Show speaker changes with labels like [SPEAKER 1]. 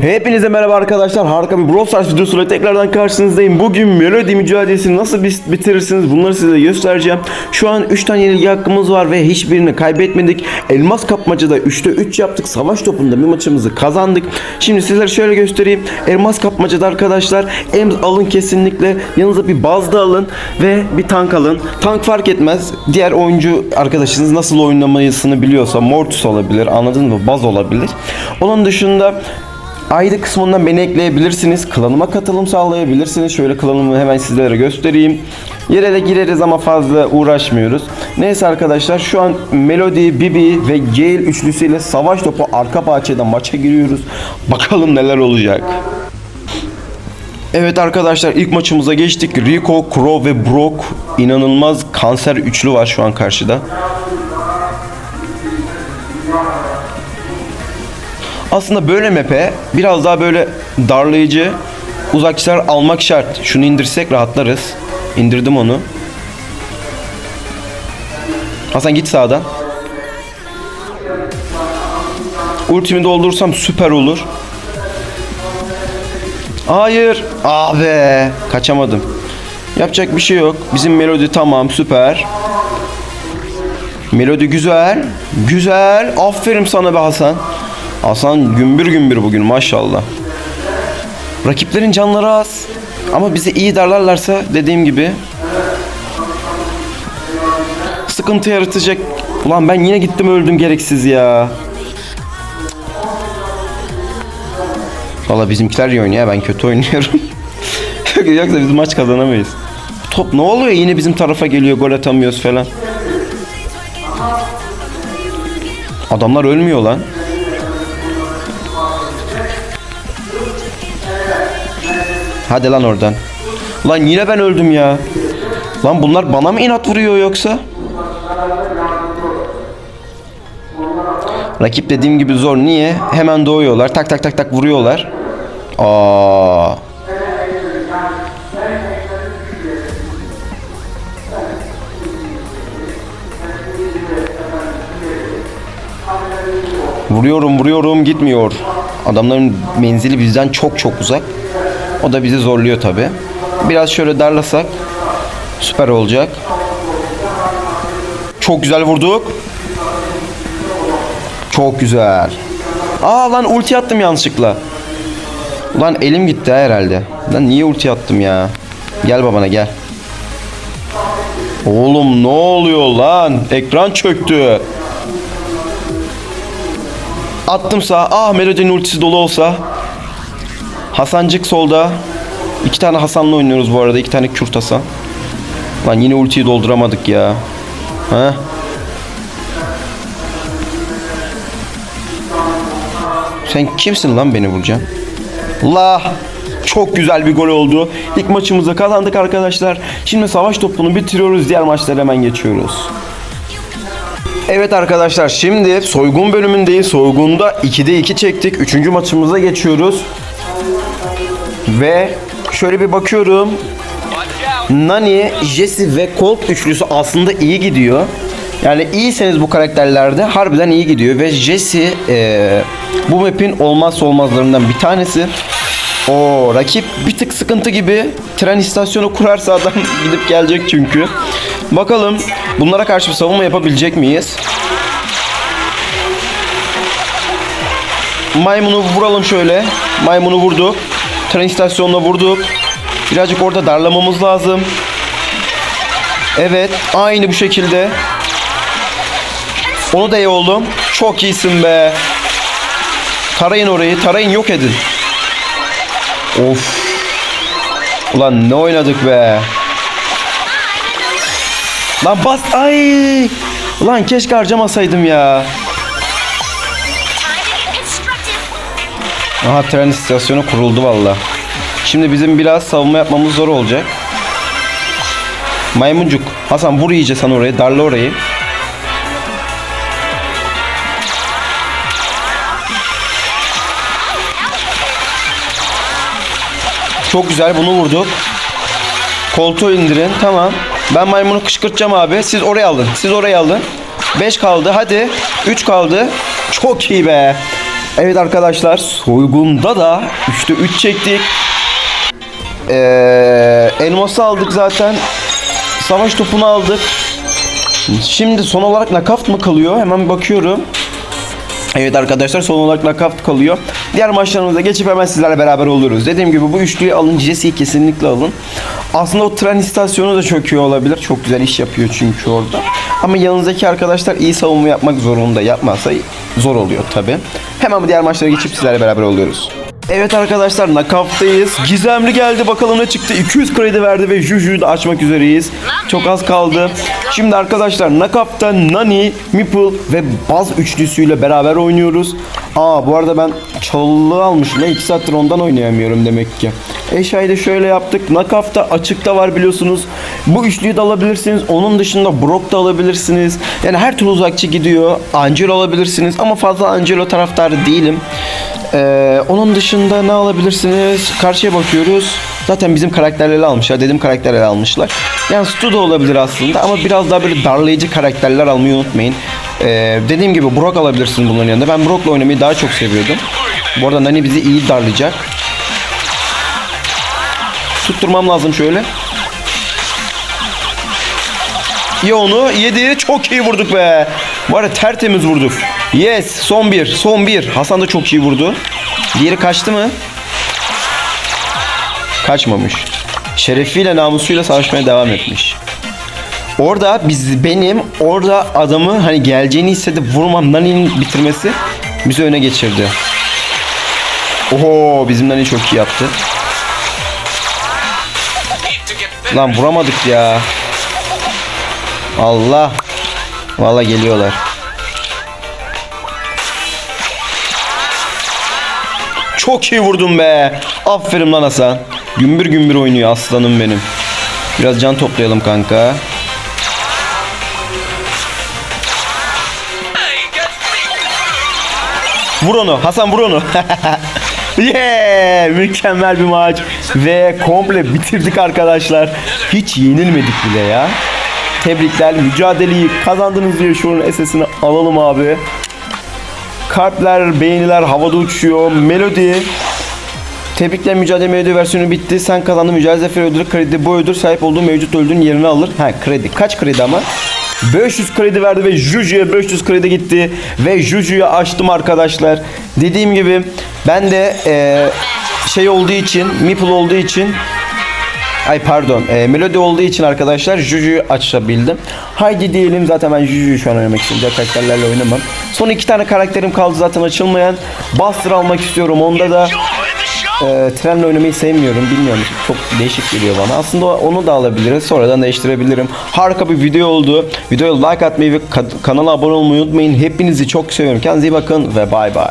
[SPEAKER 1] Hepinize merhaba arkadaşlar. Harika bir Brawl Stars videosuyla tekrardan karşınızdayım. Bugün Melody mücadelesini nasıl bitirirsiniz bunları size göstereceğim. Şu an 3 tane yenilgi hakkımız var ve hiçbirini kaybetmedik. Elmas kapmacada 3'te 3 yaptık. Savaş topunda bir maçımızı kazandık. Şimdi sizlere şöyle göstereyim. Elmas kapmacada arkadaşlar Ems alın kesinlikle. Yanınıza bir baz da alın ve bir tank alın. Tank fark etmez. Diğer oyuncu arkadaşınız nasıl oynamayısını biliyorsa Mortis olabilir. Anladın mı? Baz olabilir. Onun dışında Ayrı kısmından beni ekleyebilirsiniz. Klanıma katılım sağlayabilirsiniz. Şöyle klanımı hemen sizlere göstereyim. Yere de gireriz ama fazla uğraşmıyoruz. Neyse arkadaşlar şu an Melody, Bibi ve Gale üçlüsüyle savaş topu arka bahçeden maça giriyoruz. Bakalım neler olacak. Evet arkadaşlar ilk maçımıza geçtik. Rico, Crow ve Brock inanılmaz kanser üçlü var şu an karşıda. Aslında böyle map'e biraz daha böyle darlayıcı uzakçılar almak şart. Şunu indirsek rahatlarız. İndirdim onu. Hasan git sağdan. Ultimi doldurursam süper olur. Hayır. Ah be. Kaçamadım. Yapacak bir şey yok. Bizim melodi tamam süper. Melodi güzel. Güzel. Aferin sana be Hasan. Hasan gümbür gümbür bugün maşallah. Rakiplerin canları az. Ama bizi iyi darlarlarsa dediğim gibi sıkıntı yaratacak. Ulan ben yine gittim öldüm gereksiz ya. Valla bizimkiler iyi oynuyor ben kötü oynuyorum. Yoksa biz maç kazanamayız. Top ne oluyor yine bizim tarafa geliyor gol atamıyoruz falan. Adamlar ölmüyor lan. Hadi lan oradan. Lan yine ben öldüm ya. Lan bunlar bana mı inat vuruyor yoksa? Rakip dediğim gibi zor. Niye? Hemen doğuyorlar. Tak tak tak tak vuruyorlar. Aa. Vuruyorum vuruyorum gitmiyor. Adamların menzili bizden çok çok uzak. O da bizi zorluyor tabi. Biraz şöyle darlasak süper olacak. Çok güzel vurduk. Çok güzel. Aa lan ulti attım yanlışlıkla. Ulan elim gitti ha herhalde. Lan niye ulti attım ya? Gel babana gel. Oğlum ne oluyor lan? Ekran çöktü. Attım sağa. Ah Melody'nin ultisi dolu olsa. Hasancık solda. İki tane Hasan'la oynuyoruz bu arada. İki tane Kürt Hasan. Lan yine ultiyi dolduramadık ya. Ha? Sen kimsin lan beni vuracaksın? Allah! Çok güzel bir gol oldu. İlk maçımızı kazandık arkadaşlar. Şimdi savaş topunu bitiriyoruz. Diğer maçlara hemen geçiyoruz. Evet arkadaşlar şimdi soygun bölümündeyiz. Soygunda 2'de 2 çektik. Üçüncü maçımıza geçiyoruz. Ve şöyle bir bakıyorum. Nani, Jesse ve Colt üçlüsü aslında iyi gidiyor. Yani iyiyseniz bu karakterlerde harbiden iyi gidiyor. Ve Jesse eee, bu map'in olmazsa olmazlarından bir tanesi. O rakip bir tık sıkıntı gibi. Tren istasyonu kurarsa adam gidip gelecek çünkü. Bakalım bunlara karşı bir savunma yapabilecek miyiz? Maymunu vuralım şöyle. Maymunu vurduk. Tren istasyonuna vurduk. Birazcık orada darlamamız lazım. Evet. Aynı bu şekilde. Onu da iyi oldum. Çok iyisin be. Tarayın orayı. Tarayın yok edin. Of. Ulan ne oynadık be. Lan bas. Ay. Ulan keşke harcamasaydım ya. Aha tren istasyonu kuruldu valla. Şimdi bizim biraz savunma yapmamız zor olacak. Maymuncuk. Hasan vur iyice sen orayı. Darla orayı. Çok güzel bunu vurduk. Koltuğu indirin. Tamam. Ben maymunu kışkırtacağım abi. Siz oraya alın. Siz oraya alın. 5 kaldı. Hadi. 3 kaldı. Çok iyi be. Evet arkadaşlar soygunda da 3'te 3 çektik. Ee, elması aldık zaten. Savaş topunu aldık. Şimdi son olarak nakavt mı kalıyor? Hemen bakıyorum. Evet arkadaşlar son olarak nakavt kalıyor. Diğer maçlarımıza geçip hemen sizlerle beraber oluruz. Dediğim gibi bu üçlüyü alın. Jesse'yi kesinlikle alın. Aslında o tren istasyonu da iyi olabilir. Çok güzel iş yapıyor çünkü orada. Ama yanınızdaki arkadaşlar iyi savunma yapmak zorunda. Yapmazsa zor oluyor tabi. Hemen diğer maçlara geçip sizlerle beraber oluyoruz. Evet arkadaşlar knockout'tayız. Gizemli geldi bakalım ne çıktı. 200 kredi verdi ve Juju'yu da açmak üzereyiz. Çok az kaldı. Şimdi arkadaşlar knockout'ta Nani, Meeple ve Baz üçlüsüyle beraber oynuyoruz. Aa bu arada ben çalılığı almışım. Ben 2 saattir ondan oynayamıyorum demek ki. Eşyayı da şöyle yaptık. Knockout'ta açıkta var biliyorsunuz. Bu üçlüyü de alabilirsiniz. Onun dışında Brock da alabilirsiniz. Yani her türlü uzakçı gidiyor. Angelo alabilirsiniz. Ama fazla Angelo taraftarı değilim. Ee, onun dışında ne alabilirsiniz? Karşıya bakıyoruz. Zaten bizim karakterleri almışlar. Dedim karakterleri almışlar. Yani Stu da olabilir aslında ama biraz daha böyle darlayıcı karakterler almayı unutmayın. Ee, dediğim gibi Brock alabilirsin bunların yanında. Ben Brock'la oynamayı daha çok seviyordum. Bu arada Nani bizi iyi darlayacak. Tutturmam lazım şöyle. İyi onu yedi. Çok iyi vurduk be. Var ya tertemiz vurduk. Yes. Son bir. Son bir. Hasan da çok iyi vurdu. Diğeri kaçtı mı? Kaçmamış. Şerefiyle namusuyla savaşmaya devam etmiş. Orada biz benim orada adamı hani geleceğini hissedip vurmam Nani'nin bitirmesi bizi öne geçirdi. Oho bizim Nani çok iyi yaptı. Lan vuramadık ya. Allah. Valla geliyorlar. Çok iyi vurdum be. Aferin lan Hasan. Gümbür gümbür oynuyor aslanım benim. Biraz can toplayalım kanka. Vur onu. Hasan vur onu. yeah! Mükemmel bir maç. Ve komple bitirdik arkadaşlar. Hiç yenilmedik bile ya. Tebrikler. Mücadeleyi kazandınız diye şunun SS'ini alalım abi. Kalpler, beğeniler havada uçuyor. Melodi. Tebrikler mücadele melodi versiyonu bitti. Sen kazandın mücadele zafer ödülü kredi bu ödül sahip olduğu mevcut ödülün yerini alır. Ha kredi. Kaç kredi ama? 500 kredi verdi ve Juju'ya 500 kredi gitti. Ve Juju'yu açtım arkadaşlar. Dediğim gibi ben de eee, şey olduğu için, Meeple olduğu için Ay pardon. E, melodi olduğu için arkadaşlar Juju'yu açabildim. Haydi diyelim zaten ben Juju'yu şu an oynamak istiyorum. Diğer karakterlerle oynamam. Son iki tane karakterim kaldı zaten açılmayan. Buster almak istiyorum. Onda da e, trenle oynamayı sevmiyorum. Bilmiyorum. Çok değişik geliyor bana. Aslında onu da alabiliriz. Sonradan değiştirebilirim. Harika bir video oldu. Videoya like atmayı ve ka- kanala abone olmayı unutmayın. Hepinizi çok seviyorum. Kendinize iyi bakın ve bay bay.